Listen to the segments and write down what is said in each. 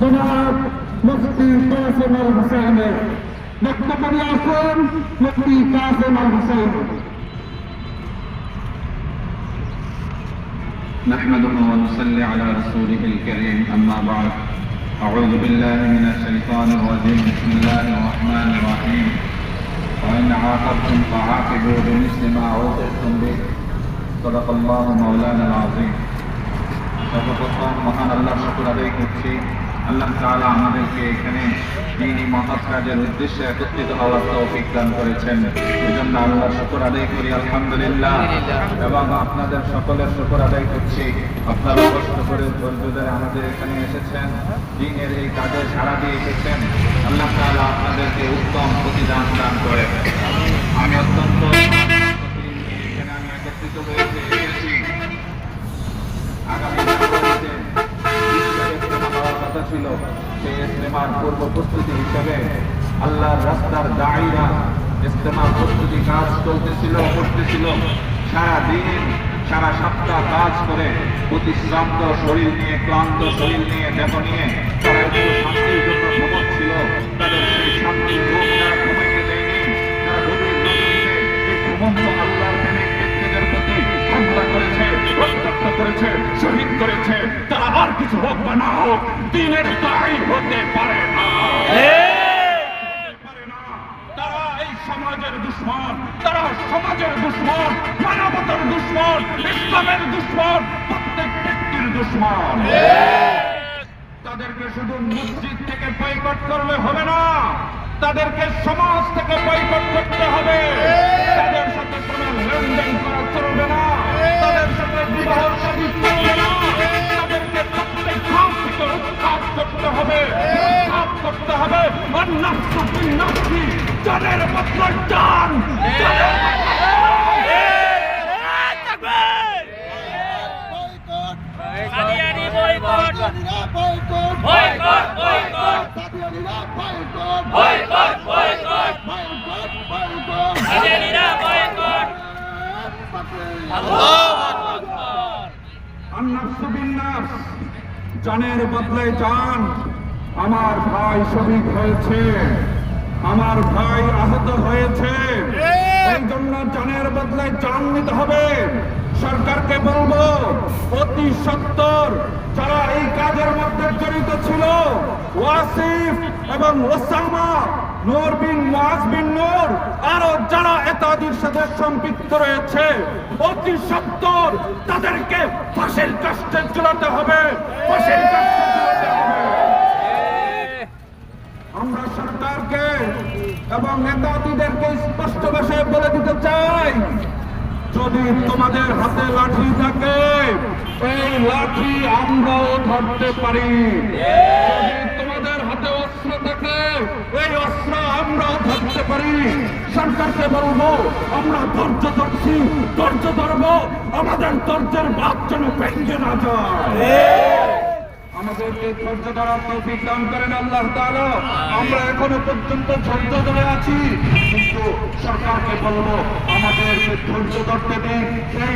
جناب مفتي قاسم الحسيني مكتب الياسين مفتي قاسم الحسيني نحمده ونصلي على رسوله الكريم أما بعد. أعوذ بالله من الشيطان الرجيم. بسم الله الرحمن الرحيم. وإن عاقبتم فعاقبوا بمثل ما عوقبتم به. صدق الله مولانا العظيم. صدق الله سبحان الله شكر عليكم. شيء আল্লাহ তাআলা আমাদেরকে এখানে দিনই মহৎ কাজের উদ্দেশ্যে একত্রিত হওয়ার তৌফিক দান করেছেন। এই জন্য আল্লাহ শুকুর আদায় করি, আলহামদুলিল্লাহ। এবং আপনাদের সকলের শুকুর আদায় করছি। আপনারা কষ্ট করে ধৈর্য ধরে আমাদের এখানে এসেছেন, দিনের এই কাজে সারা দিয়ে এসেছেন। আল্লাহ তাআলা আপনাদেরকে উত্তম প্রতিদান দান করে আমি অত্যন্ত এসেছি। আগামী সেই ইজতেমার পূর্ব প্রস্তুতি হিসেবে। আল্লাহর রাস্তার দায়ীরা ইস্তেমার প্রস্তুতি কাজ চলতেছিল, করতেছিল। সারাদিন, সারা সপ্তাহ কাজ করে প্রতিশ্রান্ত শরীর নিয়ে, ক্লান্ত শরীর নিয়ে দেখ নিয়ে আর কিছু হোক বা না হোক দিনের দায়ী হতে পারে না। হতে পারে না। তারা এই সমাজের দুশ্মন তারা সমাজের দুশ্মন মানবতার দুশ্মন ইসলামের দুশ্মন প্রত্যেক ব্যক্তির দুশ্মন। তাদেরকে শুধু মসজিদ থেকে বয়কট করলে হবে না তাদেরকে সমাজ থেকে বয়কট করতে হবে। তাদের সাথে কোনো লেনদেন করা চলবে না তাদের সাথে বিবাহ চলবে না। জানের বদলে জান। আমার ভাই শহীদ হয়েছে আমার ভাই আহত হয়েছে। এই জন্য জানের বদলে জান নিতে হবে। সরকারকে বলব অতি সত্তর যারা এই কাজের মধ্যে জড়িত ছিল ওয়াসিফ এবং ওসামা নূর বিন মুয়াজ বিন নূর আরও যারা এতাদির সাথে সম্পৃক্ত রয়েছে অতি সত্তর তাদেরকে ফাঁসির ঝুলাতে হবে। আমরা সরকারকে এবং নেতাদিদেরকে স্পষ্ট ভাষায় বলে দিতে চাই, যদি তোমাদের হাতে লাঠি থাকে, এই লাঠি আমরাও ধরতে পারি। তোমাদের হাতে অস্ত্র থাকে, এই অস্ত্র আমরাও ধরতে পারি। সরকারকে বলব, আমরা ধৈর্য ধরছি ধরবো আমাদের দরজার বাপ যেন ভেঙে না যায়। এই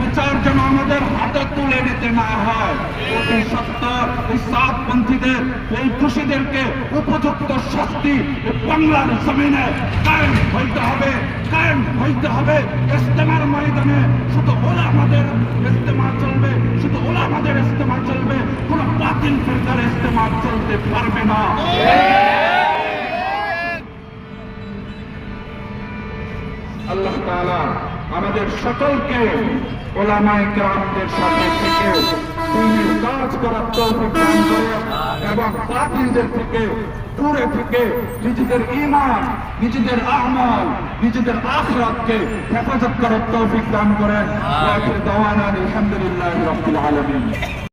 বিচার যেন আমাদের হাতে তুলে নিতে না হয়। অতি এই খুশিদেরকে উপযুক্ত এই বাংলার জমিনে কায়েম হইতে হবে হইতে হবে। ইস্তেমার ময়দানে শুধু ওলা আমাদের ইস্তেমা চলবে, শুধু ওলা ইস্তেমা চলবে কোন বাতিল ফেরকার ইস্তেমা চলতে পারবে না। আল্লাহ তাআলা আমাদের সকলকে ওলামায়ে কেরামদের সাথে থেকে দিনের কাজ করার তৌফিক দান করে এবং বাতিলদের থেকে দূরে থেকে নিজেদের ঈমান নিজেদের আমল নিজেদের আখরাতকে হেফাজত করার তৌফিক দান করেন। আলহামদুলিল্লাহি আলামিন।